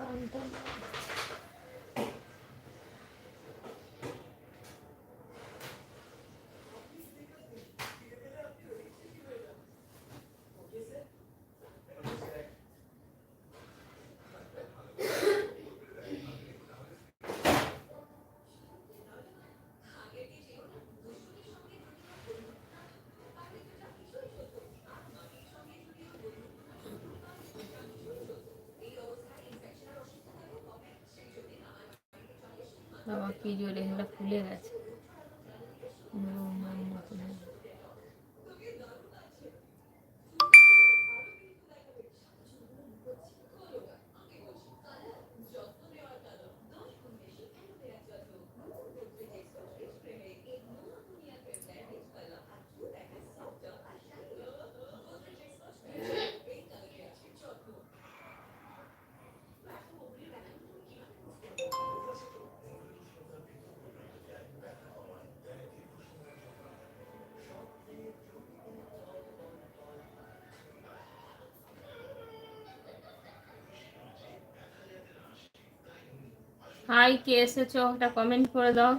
Um, Anladım. বাবা কি জোরে খুলে গেছে। হাই কে এসেছ একটা কমেন্ট করে দাও।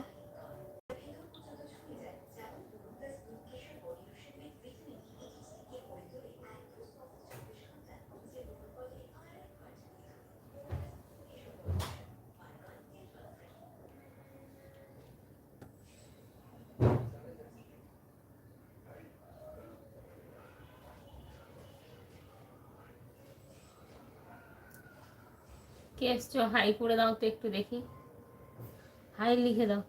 কে এসছো? হাই করে দাও তো একটু দেখি। হাই লিখে দাও।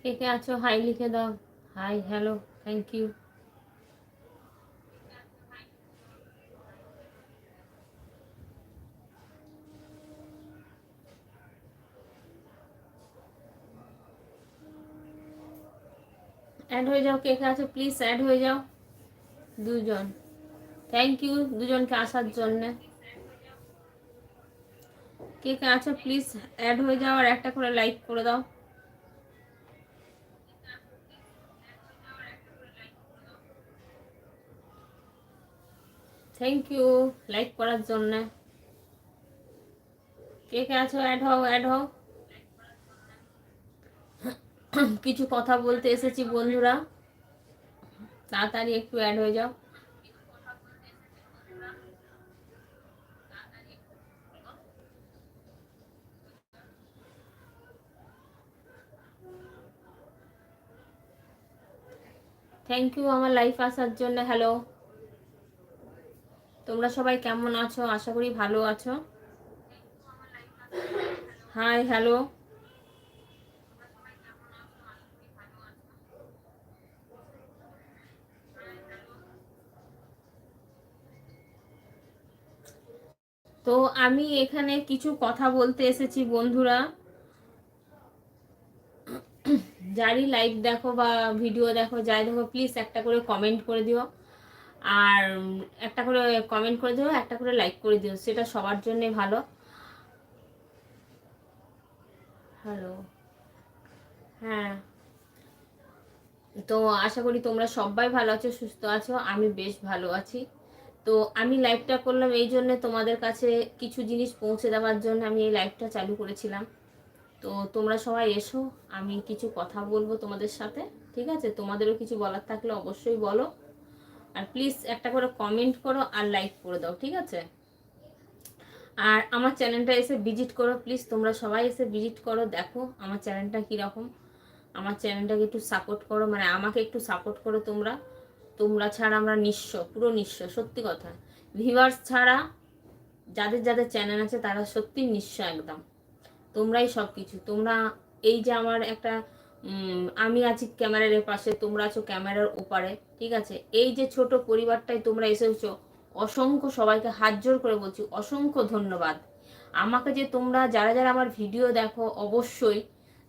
কে কে আছো? হাই লিখে দাও। Hi hello thank you add হয়ে যাও, কে কে আছো? প্লিজ অ্যাড হয়ে যাও। দুজন। থ্যাংক ইউ দুজনকে আসার জন্যে। কে কে আছো? প্লিজ অ্যাড হয়ে যাও আর একটা করে লাইক করে দাও। থ্যাংক ইউ লাইক করার জন্য। কে কে আছো? অ্যাড হও অ্যাড হও। কিছু কথা বলতে এসেছি বন্ধুরা। তাড়াতাড়ি একটু অ্যাড হয়ে যাও। থ্যাংক ইউ আমার লাইফ আসার জন্য হ্যালো তোমরা সবাই কেমন আছো? আশা করি ভালো আছো। হাই হ্যালো তো আমি এখানে কিছু কথা বলতে এসেছি, বন্ধুরা। যারই লাইভ দেখো বা ভিডিও দেখো, যাই দেখো প্লিজ একটা করে কমেন্ট করে দিও। আর একটা করে কমেন্ট করে দিও, একটা করে লাইক করে দিও, সেটা সবার জন্যে ভালো। হ্যালো হ্যাঁ। তো আশা করি তোমরা সবাই ভালো আছো, সুস্থ আছো, আমি বেশ ভালো আছি। তো আমি লাইভটা করলাম এই জন্য তোমাদের কাছে কিছু জিনিস পৌঁছে দেওয়ার জন্য আমি এই লাইভটা চালু করেছিলাম। তো তোমরা সবাই এসো, আমি কিছু কথা বলব তোমাদের সাথে, ঠিক আছে? তোমাদেরও কিছু বলার থাকলে অবশ্যই বলো। আর প্লিজ একটা করে কমেন্ট করো আর লাইক করে দাও, ঠিক আছে? আর আমার চ্যানেলটা এসে ভিজিট করো প্লিজ তোমরা সবাই এসে ভিজিট করো, দেখো আমার চ্যানেলটা কীরকম। আমার চ্যানেলটাকে একটু সাপোর্ট করো মানে আমাকে একটু সাপোর্ট করো তোমরা। তোমরা ছাড়া আমরা নিঃস্ব, পুরো নিঃস্ব, সত্যি কথা। ভিভার্স ছাড়া যাদের যাদের চ্যানেল আছে তারা সত্যি নিঃস্ব একদম। তোমরাই সব কিছু তোমরা এই যে আমার একটা আমি আছি ক্যামেরার পাশে, তোমরা আছো ক্যামেরার ওপারে, ঠিক আছে? এই যে ছোট পরিবারটাই তোমরা এসেছ, অসংখ্য সবাইকে হাত জোর করে বলছি, অসংখ্য ধন্যবাদ। আমাকে যে তোমরা, যারা যারা আমার ভিডিও দেখো, অবশ্যই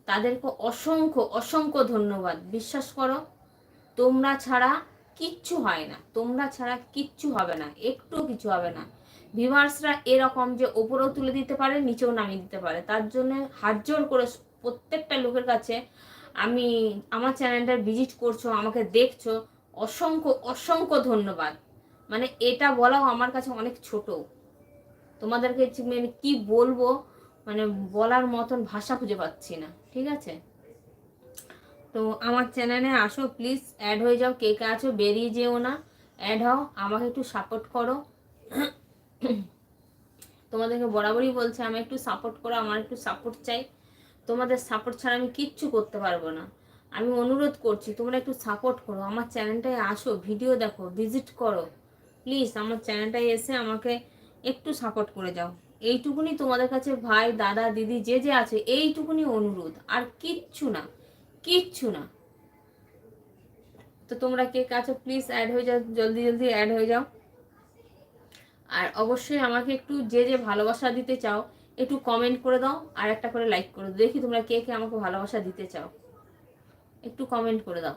তাদেরকে অসংখ্য অসংখ্য ধন্যবাদ। বিশ্বাস করো, তোমরা ছাড়া কিচ্ছু হয় না, তোমরা ছাড়া কিচ্ছু হবে না একটুও কিছু হবে না। ভিভার্সরা এরকম যে ওপরেও তুলে দিতে পারে, নিচেও নামিয়ে দিতে পারে, তার জন্য হাত জোর করে প্রত্যেকটা লোকের কাছে আমি আমার চ্যানেলটা ভিজিট করছ, আমাকে দেখছ, অসংখ্য অসংখ্য ধন্যবাদ। মানে এটা বলাও আমার কাছে অনেক ছোট। তোমাদেরকে মানে কি বলব মানে বলার মতন ভাষা খুঁজে পাচ্ছি না, ঠিক আছে? তো আমার চ্যানেলে আসো প্লিজ অ্যাড হয়ে যাও, কে কে আছো, বেরিয়ে যেও না অ্যাড হও, আমাকে একটু সাপোর্ট করো। তোমাদেরকে বরাবরই বলছে, আমি একটু সাপোর্ট করো, আমার একটু সাপোর্ট চাই। তোমাদের সাপোর্ট ছাড়া আমি কিচ্ছু করতে পারব না। আমি অনুরোধ করছি, তোমরা একটু সাপোর্ট করো। আমার চ্যানেলটায় আসো ভিডিও দেখো ভিজিট করো। প্লিজ আমার চ্যানেলটায় এসে আমাকে একটু সাপোর্ট করে যাও। এইটুকুনি তোমাদের কাছে ভাই, দাদা, দিদি, যে যে আছে, এইটুকুনি অনুরোধ। আর কিচ্ছু না কিচ্ছু না। তো তোমরা কে কাছে প্লিজ অ্যাড হয়ে যাও, জলদি জলদি অ্যাড হয়ে যাও। আর অবশ্যই আমাকে একটু যে যে ভালোবাসা দিতে চাও একটু কমেন্ট করে দাও, আর একটা করে লাইক করে দেখি তোমরা কে কে আমাকে ভালোবাসা দিতে চাও। একটু কমেন্ট করে দাও।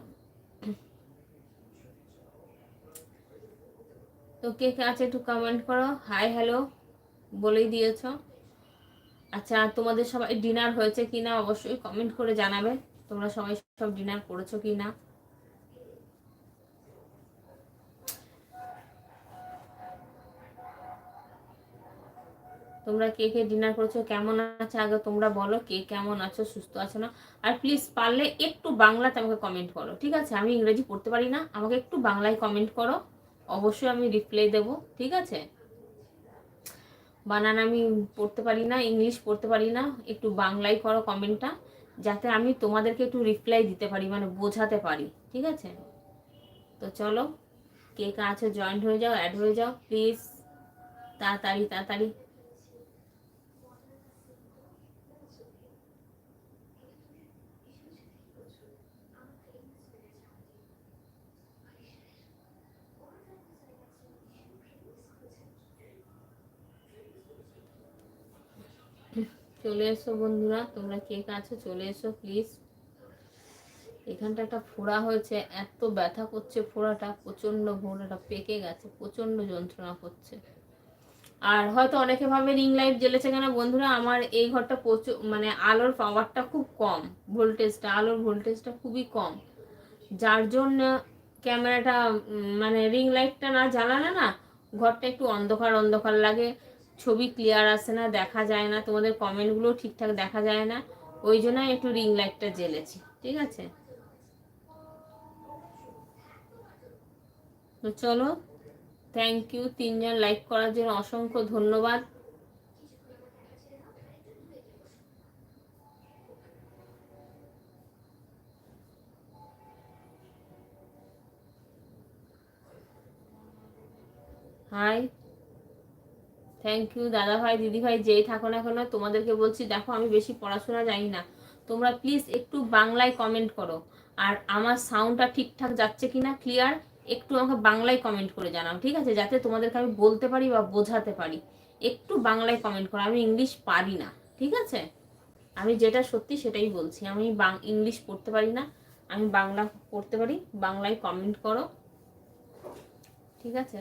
তো কে কে আছে একটু কমেন্ট করো। হাই হ্যালো বলেই দিয়েছ। আচ্ছা তোমাদের সবাই ডিনার হয়েছে কি না অবশ্যই কমেন্ট করে জানাবে। তোমরা সবাই সব ডিনার করেছ কি না তোমরা কে কে ডিনার করেছ, কেমন আছে? আগে তোমরা বলো কে কেমন আছো, সুস্থ আছো না? আর প্লিজ পারলে একটু বাংলাতে আমাকে কমেন্ট করো, ঠিক আছে? আমি ইংরেজি পড়তে পারি না, আমাকে একটু বাংলায় কমেন্ট করো, অবশ্যই আমি রিপ্লাই দেব, ঠিক আছে? বানান আমি পড়তে পারি না ইংলিশ পড়তে পারি না, একটু বাংলায় করো কমেন্টটা যাতে আমি তোমাদেরকে একটু রিপ্লাই দিতে পারি মানে বোঝাতে পারি, ঠিক আছে? তো চলো, কে কে আছে জয়েন্ট হয়ে যাও অ্যাড হয়ে যাও প্লিজ তাড়াতাড়ি তাড়াতাড়ি। চলে এসো বন্ধুরা, তোমরা কে কাছে চলে এসো প্লিজ এখানটা একটা ফোড়া হয়েছে, এত ব্যথা করছে ফোড়াটা প্রচণ্ড ফোড়াটা পেকে গেছে প্রচণ্ড যন্ত্রণা করছে। আর হয়তো অনেকে ভাবে রিং লাইট জ্বেলেছে কেন? বন্ধুরা, আমার এই ঘরটা প্রচুর মানে আলোর পাওয়ারটা খুব কম ভোল্টেজটা আলোর ভোল্টেজটা খুবই কম। যার জন্য ক্যামেরাটা মানে রিং লাইটটা না জ্বালালে না, ঘরটা একটু অন্ধকার অন্ধকার লাগে। ছবি ক্লিয়ার আসে না, দেখা যায় না, তোমাদের কমেন্টগুলো ঠিকঠাক দেখা যায় না। ওই জন্য একটু রিং লাইটটা জ্বেলেছি, ঠিক আছে? তো চলো থ্যাংক ইউ তিনজন লাইক করার জন্য অসংখ্য ধন্যবাদ। হাই থ্যাংক ইউ দাদা ভাই দিদি ভাই যেই থাকো না কেন, তোমাদেরকে বলছি, দেখো, আমি বেশি পড়াশোনা জানি না। তোমরা প্লিজ একটু বাংলায় কমেন্ট করো। আর আমার সাউন্ডটা ঠিকঠাক যাচ্ছে কিনা ক্লিয়ার একটু আমাকে বাংলায় কমেন্ট করে জানাও, ঠিক আছে? যাতে তোমাদেরকে আমি বলতে পারি বা বোঝাতে পারি। একটু বাংলায় কমেন্ট করো, আমি ইংলিশ পারি না, ঠিক আছে? আমি যেটা সত্যি সেটাই বলছি, আমি ইংলিশ পড়তে পারি না, আমি বাংলা পড়তে পারি, বাংলায় কমেন্ট করো, ঠিক আছে?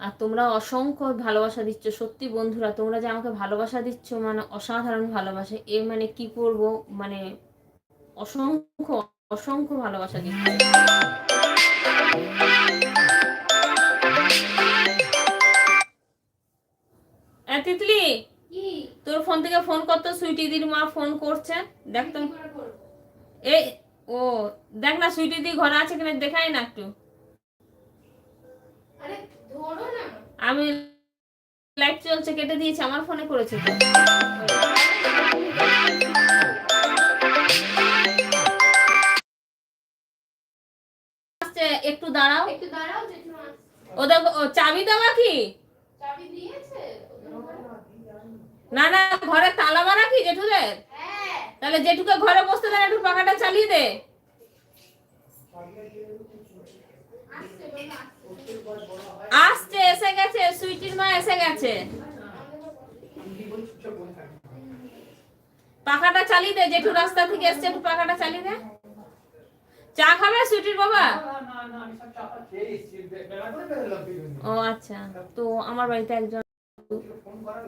আর তোমরা অসংখ্য ভালোবাসা দিচ্ছ সত্যি বন্ধুরা তোমরা যে আমাকে ভালোবাসা দিচ্ছ মানে অসাধারণ ভালোবাসা এ মানে কি করব মানে অসংখ্য অসংখ্য ভালোবাসা দিচ্ছ। তিতলি তোর ফোন থেকে ফোন করতো সুইটি দির মা ফোন করছে। দেখ তো। এই ও দেখ না সুইটি দি ঘরে আছে কিনা দেখাই না একটু। আমি লাইট চলছে কেটে দিয়েছি আমার ফোনে করেছে তো। একটু দাঁড়াও। একটু দাঁড়াও ও দেখো চাবি দেওয়া কি? চাবি দিয়েছে? না না ঘরে তালা মারা কি জেঠুদের? হ্যাঁ। তাহলে জেঠুকে ঘরে বসতে দেন একটু পাখাটা চালিয়ে দে। আসছে। আসছে, এসে গেছে, সুইটির মা এসে গেছে পাখাটা চালিয়ে দে, জেঠু রাস্তা থেকে এসছে, একটু পাখাটা চালিয়ে দে চা খাবে সুইটির বাবা। ও আচ্ছা তো আমার বাড়িতে একজন।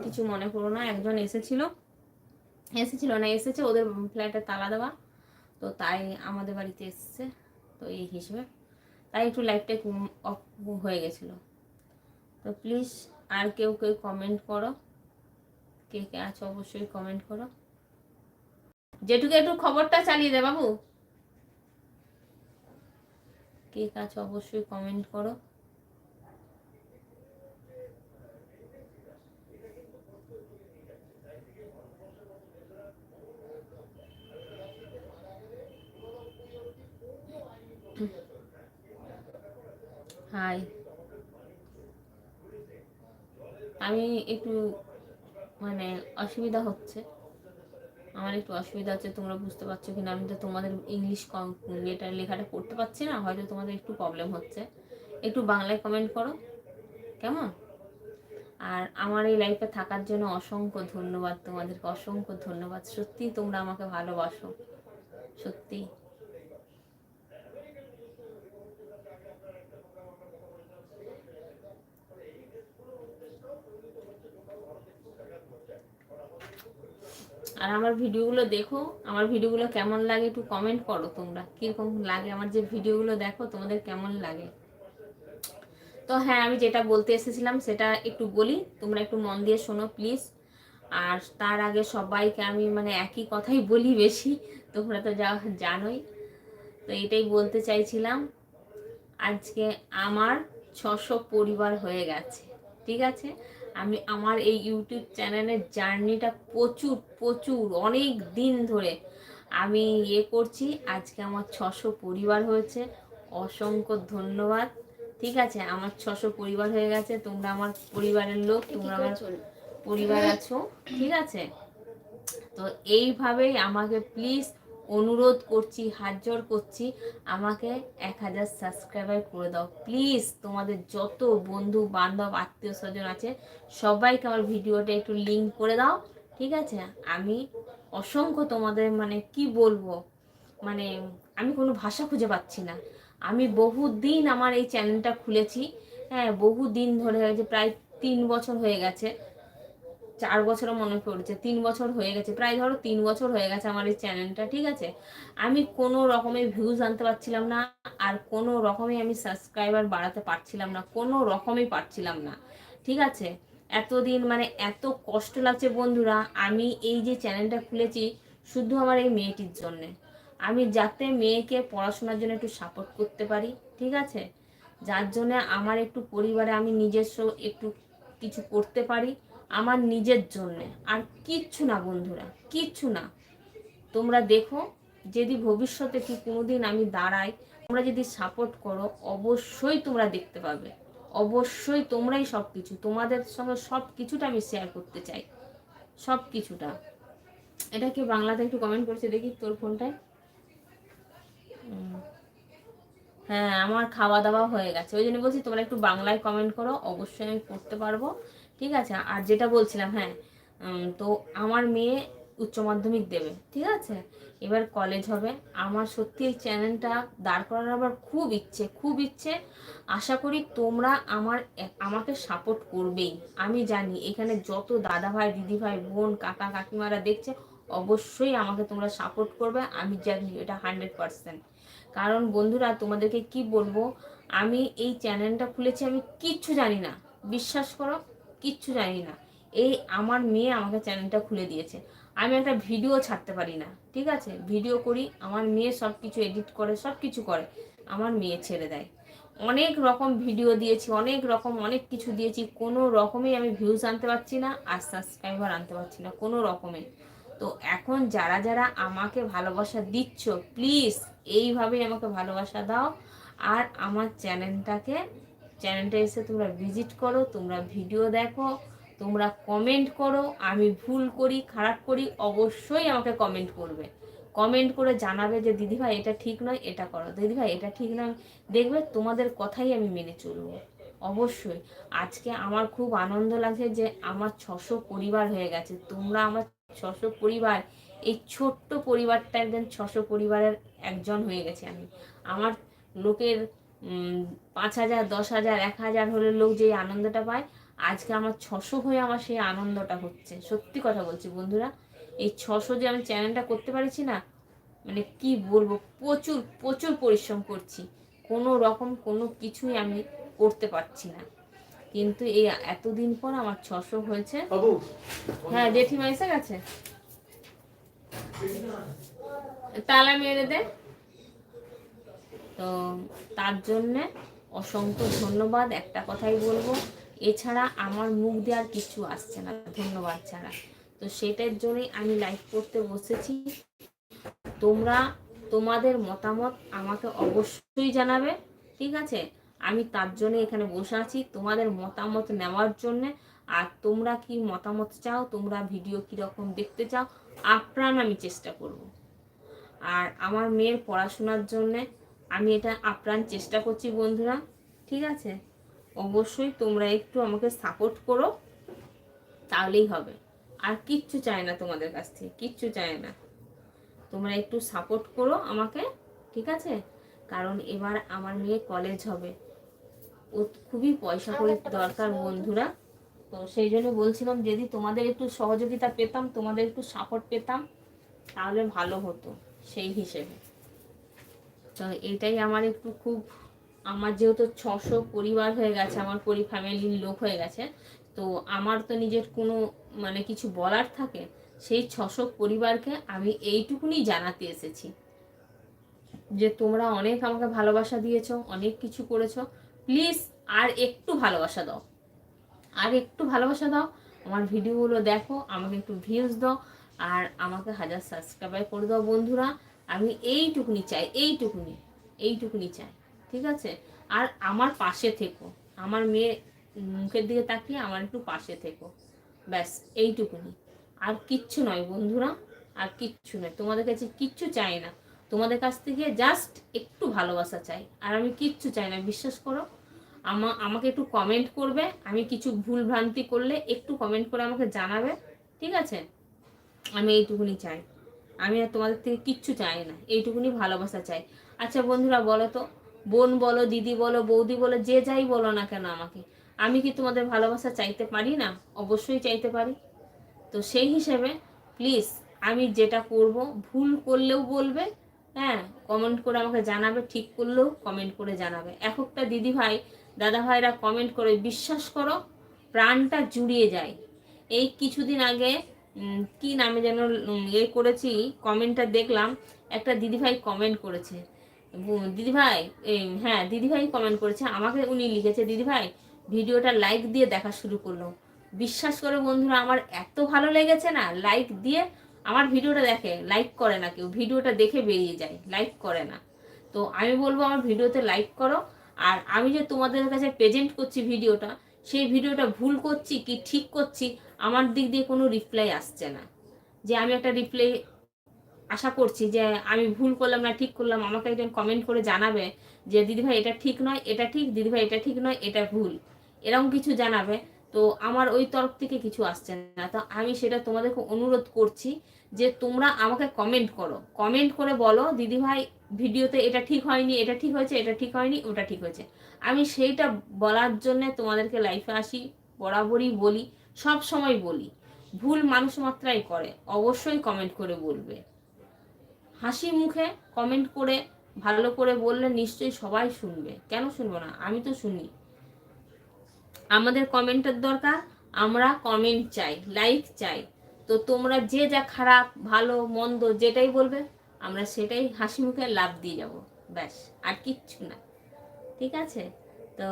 কিছু মনে করো না, একজন এসেছিল এসেছিল না, এসেছে, ওদের ফ্ল্যাটে তালা দেওয়া তো তাই আমাদের বাড়িতে এসেছে, তো এই হিসেবে তাই একটু লাইফটা অফ হয়ে গেছিল। তো প্লিজ আর কেউ কেউ কমেন্ট করো। কে কে আছে অবশ্যই কমেন্ট করো। যেটুকু, একটু খবরটা চালিয়ে দে বাবু। কে কে আছে অবশ্যই কমেন্ট করো। হাই আমি একটু মানে অসুবিধা হচ্ছে। আমার একটু অসুবিধা হচ্ছে, তোমরা বুঝতে পারছ কিনা? আমি তো তোমাদের ইংলিশ এটা লেখাটা পড়তে পারছি না, হয়তো তোমাদের একটু প্রবলেম হচ্ছে। একটু বাংলায় কমেন্ট করো, কেমন? আর আমার এই লাইফে থাকার জন্য অসংখ্য ধন্যবাদ তোমাদেরকে, অসংখ্য ধন্যবাদ। সত্যি তোমরা আমাকে ভালোবাসো। সত্যি আর আমার ভিডিওগুলো দেখো, আমার ভিডিওগুলো কেমন লাগে একটু কমেন্ট করো তোমরা। কীরকম লাগে আমার যে ভিডিওগুলো দেখো, তোমাদের কেমন লাগে? তো হ্যাঁ আমি যেটা বলতে এসেছিলাম, সেটা একটু বলি। তোমরা একটু মন দিয়ে শোনো প্লিজ আর তার আগে সবাইকে আমি মানে একই কথাই বলি বেশি, তোমরা তো যা, জানোই। তো এটাই বলতে চাইছিলাম, আজকে আমার ছশো পরিবার হয়ে গেছে, ঠিক আছে? আমি আমার এই ইউটিউব চ্যানেলের জার্নিটা প্রচুর প্রচুর অনেক দিন ধরে আমি ইয়ে করছি। আজকে আমার ছশো পরিবার হয়েছে অসংখ্য ধন্যবাদ। ঠিক আছে আমার ছশো পরিবার হয়ে গেছে তোমরা আমার পরিবারের লোক তোমরা আমার পরিবার আছো ঠিক আছে? তো এইভাবেই আমাকে প্লিজ অনুরোধ করছি হাত জোর করছি, আমাকে এক হাজার সাবস্ক্রাইবার করে দাও। প্লিজ তোমাদের যত বন্ধু, বান্ধব, আত্মীয় স্বজন আছে, সবাইকে আমার ভিডিওটা একটু লিঙ্ক করে দাও, ঠিক আছে? আমি অসংখ্য তোমাদের মানে কি বলব মানে আমি কোনো ভাষা খুঁজে পাচ্ছি না। আমি বহু দিন আমার এই চ্যানেলটা খুলেছি হ্যাঁ বহু দিন ধরে হয়েছে প্রায় তিন বছর হয়ে গেছে। চার বছরও মনে পড়েছে, তিন বছর হয়ে গেছে, প্রায় ধরো তিন বছর হয়ে গেছে আমার এই চ্যানেলটা, ঠিক আছে? আমি কোনো রকমের ভিউজ আনতে পারছিলাম না, আর কোনো রকমে আমি সাবস্ক্রাইবার বাড়াতে পারছিলাম না, কোনো রকমই পারছিলাম না, ঠিক আছে? এতদিন মানে এত কষ্ট লাগছে বন্ধুরা, আমি এই যে চ্যানেলটা খুলেছি শুধু আমার এই মেয়েটির জন্যে। আমি যাতে মেয়েকে পড়াশোনার জন্য একটু সাপোর্ট করতে পারি, ঠিক আছে? যার জন্য আমার একটু পরিবারে আমি নিজস্ব একটু কিছু করতে পারি আমার নিজের জন্যে। আর কিচ্ছু না বন্ধুরা, কিচ্ছু না। তোমরা দেখো, যদি ভবিষ্যতে কি কোনোদিন আমি দাঁড়াই, তোমরা যদি সাপোর্ট করো, অবশ্যই তোমরা দেখতে পাবে। অবশ্যই তোমরাই সব কিছু তোমাদের সঙ্গে সব কিছুটা আমি শেয়ার করতে চাই। সব কিছুটা এটা কি বাংলাতে একটু কমেন্ট করছে, দেখি তোর ফোনটায় হ্যাঁ আমার খাওয়া দাওয়া হয়ে গেছে। ওই জন্য বলছি তোমরা একটু বাংলায় কমেন্ট করো, অবশ্যই আমি করতে পারব। ঠিক আছে? আর যেটা বলছিলাম হ্যাঁ তো আমার মেয়ে উচ্চ মাধ্যমিক দেবে, ঠিক আছে? এবার কলেজ হবে। আমার সত্যি এই চ্যানেলটা দাঁড় করানোর আবার খুব ইচ্ছে খুব ইচ্ছে। আশা করি তোমরা আমার আমাকে সাপোর্ট করবেই। আমি জানি এখানে যত দাদা ভাই দিদি ভাই বোন, কাকা, কাকিমারা দেখছে, অবশ্যই আমাকে তোমরা সাপোর্ট করবে। আমি জানি এটা হান্ড্রেড পার্সেন্ট কারণ বন্ধুরা, তোমাদেরকে কি বলব? আমি এই চ্যানেলটা খুলেছি, আমি কিচ্ছু জানি না। বিশ্বাস করো কিচ্ছু জানি না। এই আমার মেয়ে আমাকে চ্যানেলটা খুলে দিয়েছে। আমি একটা ভিডিও ছাড়তে পারি না, ঠিক আছে? ভিডিও করি, আমার মেয়ে সব কিছু এডিট করে সব কিছু করে, আমার মেয়ে ছেড়ে দেয়। অনেক রকম ভিডিও দিয়েছি, অনেক রকম, অনেক কিছু দিয়েছি, কোনো রকমেই আমি ভিউজ আনতে পারছি না আর সাবস্ক্রাইবার আনতে পারছি না, কোনো রকমে। তো এখন যারা যারা আমাকে ভালোবাসা দিচ্ছ প্লিজ এইভাবেই আমাকে ভালোবাসা দাও আর আমার চ্যানেলটাকে চ্যানেলটা এসে তোমরা ভিজিট করো, তোমরা ভিডিও দেখো, তোমরা কমেন্ট করো, আমি ভুল করি, খারাপ করি, অবশ্যই আমাকে কমেন্ট করবে। কমেন্ট করে জানাবে যে দিদিভাই এটা ঠিক নয়, এটা করো। দিদিভাই এটা ঠিক নয়। দেখবে তোমাদের কথাই আমি মেনে চলবো, অবশ্যই। আজকে আমার খুব আনন্দ লাগছে যে, আমার ছশো পরিবার হয়ে গেছে। তোমরা আমার ছশো পরিবার, এই ছোট্ট পরিবারটা একজন ছশো পরিবারের একজন হয়ে গেছে আমি। আমার লোকের পাঁচ হাজার দশ হাজার এক হাজার হলে লোক যে আনন্দটা পায় আজকে আমার ছশো হয়ে আমার সেই আনন্দটা হচ্ছে। সত্যি কথা বলছি বন্ধুরা এই ছশো যে আমি চ্যানেলটা করতে পারছি না মানে কি বলব প্রচুর প্রচুর পরিশ্রম করছি। কোনো রকম কোনো কিছুই আমি করতে পারছি না। কিন্তু এই এতদিন পর আমার ছশো হয়েছে। হ্যাঁ জেঠিমা এসে গেছে? তালা মেরে দে। তো তার জন্যে অসংখ্য ধন্যবাদ, একটা কথাই বলব। এছাড়া আমার মুখ দিয়ে আর কিছু আসছে না, ধন্যবাদ ছাড়া। তো সেটার জন্যই আমি লাইভ করতে বসেছি। তোমরা, তোমাদের মতামত আমাকে অবশ্যই জানাবে, ঠিক আছে? আমি তার জন্য এখানে বসে আছি, তোমাদের মতামত নেওয়ার জন্য। আর তোমরা কি মতামত চাও, তোমরা ভিডিও কীরকম দেখতে চাও, আপ্রাণ আমি চেষ্টা করব। আর আমার মেয়ের পড়াশোনার জন্যে আমি এটা আপ্রাণ চেষ্টা করছি বন্ধুরা ঠিক আছে? অবশ্যই তোমরা একটু আমাকে সাপোর্ট করো তাহলেই হবে। আর কিচ্ছু চাই না তোমাদের কাছ থেকে কিচ্ছু চাই না। তোমরা একটু সাপোর্ট করো আমাকে ঠিক আছে? কারণ এবার আমার মেয়ে কলেজ হবে। ও খুবই পয়সা করে দরকার বন্ধুরা। তো সেই জন্য বলছিলাম যদি তোমাদের একটু সহযোগিতা পেতাম তোমাদের একটু সাপোর্ট পেতাম তাহলে ভালো হতো সেই হিসেবে। তো এটাই আমার একটু খুব, আমার যেহেতু ছশো পরিবার হয়ে গেছে, আমার পরি ফ্যামিলির লোক হয়ে গেছে, তো আমার তো নিজের কোনো মানে কিছু বলার থাকে, সেই ছশো পরিবারকে আমি এইটুকুনি জানাতে এসেছি। যে তোমরা অনেক আমাকে ভালোবাসা দিয়েছ, অনেক কিছু করেছ প্লিজ আর একটু ভালোবাসা দাও। আর একটু ভালোবাসা দাও, আমার ভিডিওগুলো দেখো, আমাকে একটু ভিউজ দাও, আর আমাকে হাজার সাবস্ক্রাইবার করে দাও বন্ধুরা। আমি এইটুকুনি চাই, এইটুকুনি এইটুকুনি চাই, ঠিক আছে? আর আমার পাশে থেকো, আমার মেয়ে মুখের দিকে তাকিয়ে আমার একটু পাশে থেকো, ব্যাস, এইটুকুনি। আর কিচ্ছু নয় বন্ধুরা, আর কিচ্ছু নয়, তোমাদের কাছে কিচ্ছু চাই না। তোমাদের কাছ থেকে জাস্ট একটু ভালোবাসা চাই, আর আমি কিচ্ছু চাই না, বিশ্বাস করো। আমা, আমাকে একটু কমেন্ট করবে, আমি কিছু ভুল ভ্রান্তি করলে একটু কমেন্ট করে আমাকে জানাবে, ঠিক আছে? আমি এইটুকুনি চাই। আমি আর তোমাদের থেকে কিচ্ছু চাই না, এইটুকুনি ভালোবাসা চাই। আচ্ছা বন্ধুরা বলো তো, বোন বলো, দিদি বলো, বৌদি বলো, যে যাই বলো না কেন আমাকে, আমি কি তোমাদের ভালোবাসা চাইতে পারি না? অবশ্যই চাইতে পারি। তো সেই হিসেবে প্লিজ আমি যেটা করব, ভুল করলেও বলবে হ্যাঁ কমেন্ট করে আমাকে জানাবে, ঠিক করলেও কমেন্ট করে জানাবে। এক একটা দিদি ভাই, দাদা ভাইরা কমেন্ট করে বিশ্বাস করো, প্রাণটা জুড়িয়ে যায়। এই কিছুদিন আগে কি নামে যেন এ করেছি কমেন্টটা দেখলাম, একটা দিদিভাই কমেন্ট করেছে। দিদিভাই হ্যাঁ দিদিভাই কমেন্ট করেছে, আমাকে উনি লিখেছে, দিদিভাই, ভিডিওটা লাইক দিয়ে দেখা শুরু করল। বিশ্বাস করে বন্ধুরা, আমার এত ভালো লেগেছে না লাইক দিয়ে আমার ভিডিওটা দেখে লাইক করে না কেউ, ভিডিওটা দেখে বেরিয়ে যায় লাইক করে না। তো আমি বলব, আমার ভিডিওতে লাইক করো, আর আমি যে তোমাদের কাছে প্রেজেন্ট করছি ভিডিওটা, সেই ভিডিওটা ভুল করছি কি ঠিক করছি আমার দিক দিয়ে কোনো রিপ্লাই আসছে না। যে আমি একটা রিপ্লাই আশা করছি যে আমি ভুল করলাম না, ঠিক করলাম, আমাকে একজন কমেন্ট করে জানাবে যে দিদিভাই এটা ঠিক নয়, এটা ঠিক দিদিভাই এটা ঠিক নয়, এটা ভুল। এরকম কিছু জানাবে। তো আমার ওই তরফ থেকে কিছু আসছে না। তো আমি সেটা তোমাদেরকে অনুরোধ করছি যে, তোমরা আমাকে কমেন্ট করো। কমেন্ট করে বলো দিদিভাই ভিডিওতে এটা ঠিক হয়নি, এটা ঠিক হয়েছে, এটা ঠিক হয়নি, ওটা ঠিক হয়েছে। আমি সেইটা বলার জন্য তোমাদেরকে লাইফে আসি, বরাবরই বলি। সব সময় বলি, ভুল মানুষ মাত্রাই করে, অবশ্যই কমেন্ট করে বলবে। হাসি মুখে কমেন্ট করে, ভালো করে বললে নিশ্চয়ই সবাই শুনবে। কেন শুনব না? আমি তো শুনি। আমাদের কমেন্টের দরকার, আমরা কমেন্ট চাই লাইক চাই। তো তোমরা যে যা খারাপ, ভালো, মন্দ, যেটাই বলবে, আমরা সেটাই হাসি মুখে লাভ দিয়ে যাব। ব্যাস, আর কিচ্ছু না। ঠিক আছে? তো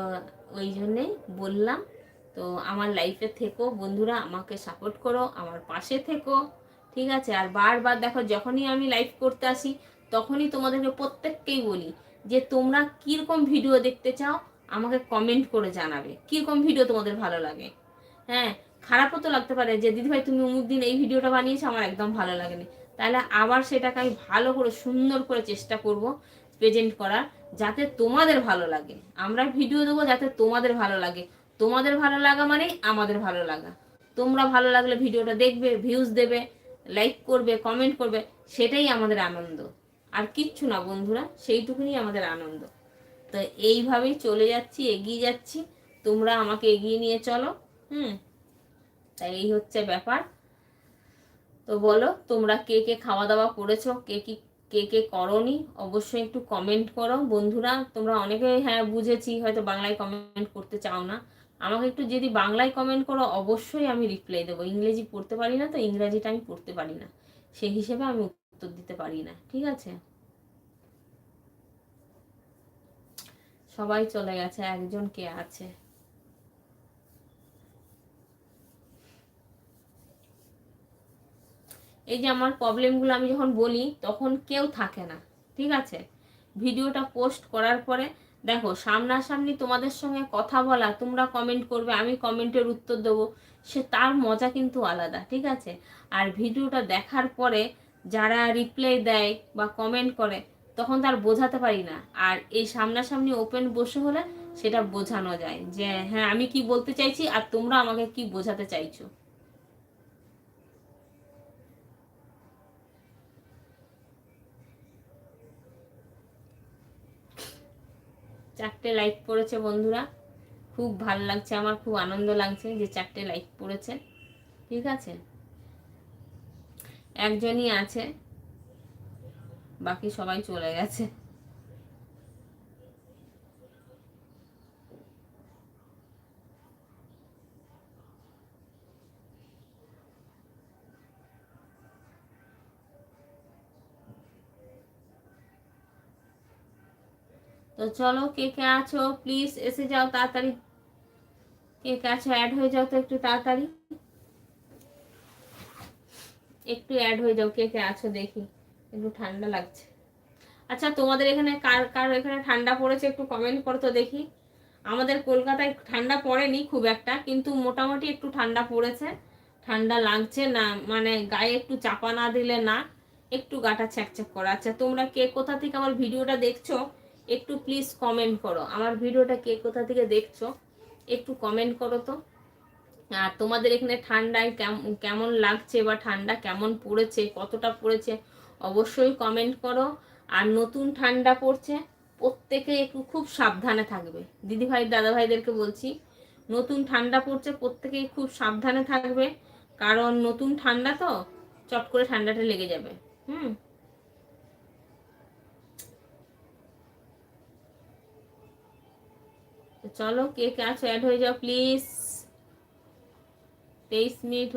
ওই জন্যেই বললাম তো আমার লাইফে থেকো, বন্ধুরা, আমাকে সাপোর্ট করো, আমার পাশে থেকো, ঠিক আছে? আর বারবার দেখো, যখনই আমি লাইভ করতে আসি, তখনই তোমাদেরকে প্রত্যেককেই বলি যে, তোমরা কীরকম ভিডিও দেখতে চাও, আমাকে কমেন্ট করে জানাবে। কীরকম ভিডিও তোমাদের ভালো লাগে? হ্যাঁ খারাপও তো লাগতে পারে যে দিদিভাই তুমি অমুক দিন এই ভিডিওটা বানিয়েছো, আমার একদম ভালো লাগেনি। তাহলে আবার সেটাকে আমি ভালো করে, সুন্দর করে চেষ্টা করব প্রেজেন্ট করার, যাতে তোমাদের ভালো লাগে। আমরা ভিডিও দেবো যাতে তোমাদের ভালো লাগে। তোমাদের ভালো লাগা মানেই আমাদের ভালো লাগা। তোমরা ভালো লাগলে ভিডিওটা দেখবে ভিউজ দেবে লাইক করবে কমেন্ট করবে, সেটাই আমাদের আনন্দ। আর কিচ্ছু না বন্ধুরা, সেইটুকুনি আমাদের আনন্দ। তো এইভাবেই চলে যাচ্ছি, এগিয়ে যাচ্ছি। তোমরা আমাকে এগিয়ে নিয়ে চলো, হুম? তাই এই হচ্ছে ব্যাপার। তো বলো, তোমরা কে কে খাওয়া দাওয়া করেছ, কে কি, কে কে করনি? অবশ্যই একটু কমেন্ট করো। বন্ধুরা, তোমরা অনেকে হ্যাঁ বুঝেছি, হয়তো বাংলায় কমেন্ট করতে চাও না। আমাকে একটু যদি বাংলায় কমেন্ট করো, অবশ্যই আমি রিপ্লাই দেবো। ইংরেজি পড়তে পারি না তো, ইংরাজিটা আমি পড়তে পারি না। সেই হিসেবে আমি উত্তর দিতে পারি না, ঠিক আছে? সবাই চলে গেছে, একজন কে আছে? এই যে আমার প্রবলেমগুলো আমি যখন বলি, তখন কেউ থাকে না, ঠিক আছে? ভিডিওটা পোস্ট করার পরে দেখো, সামনাসামনি তোমাদের সঙ্গে কথা বলা, তোমরা কমেন্ট করবে, আমি কমেন্টের উত্তর দেবো, সে তার মজা কিন্তু আলাদা, ঠিক আছে? আর ভিডিওটা দেখার পরে যারা রিপ্লাই দেয় বা কমেন্ট করে, তখন তার বোঝাতে পারি না। আর এই সামনাসামনি ওপেন বসে হলে সেটা বোঝানো যায় যে হ্যাঁ আমি কি বলতে চাইছি আর তোমরা আমাকে কি বোঝাতে চাইছো। চারটে লাইক পড়েছে বন্ধুরা। খুব ভালো লাগছে, আমার খুব আনন্দ লাগছে যে চারটে লাইক পড়েছে। ঠিক আছে? একজনই আছে, বাকি সবাই চলে গেছে। চলো, কে কে আছো? প্লিজ এসে যাও তাড়াতাড়ি। কে কে আছো? অ্যাড হয়ে যাও তো একটু তাড়াতাড়ি। একটু অ্যাড হয়ে যাও, কে কে আছো দেখি। একটু ঠান্ডা লাগছে। আচ্ছা তোমাদের এখানে কার কার এখানে ঠান্ডা পড়েছে একটু কমেন্ট করো তো দেখি। আমাদের কলকাতায় ঠান্ডা পড়েনি খুব একটা, কিন্তু মোটামুটি একটু ঠান্ডা পড়েছে। ঠান্ডা লাগছে না মানে গায়ে একটু চাপা না দিলে না, একটু গাটা ছ্যাকছ্যাক করা। আচ্ছা তোমরা কে কোথা থেকে আমার ভিডিওটা দেখছ? একটু প্লিজ কমেন্ট করো। আমার ভিডিওটা কে কোথা থেকে দেখছ, একটু কমেন্ট করো তো। আর তোমাদের এখানে ঠান্ডায় কেমন লাগছে বা ঠান্ডা কেমন পড়েছে, কতটা পড়েছে, অবশ্যই কমেন্ট করো। আর নতুন ঠান্ডা পড়ছে, প্রত্যেকে একটু খুব সাবধানে থাকবে। দিদি ভাই দাদা ভাইদেরকে বলছি, নতুন ঠান্ডা পড়ছে, প্রত্যেকেই খুব সাবধানে থাকবে। কারণ নতুন ঠান্ডা তো, চট করে ঠান্ডাটা লেগে যাবে। হুম? চলো কে কে আছো অ্যাড হয়ে যাও প্লিজ তেইশ মিনিট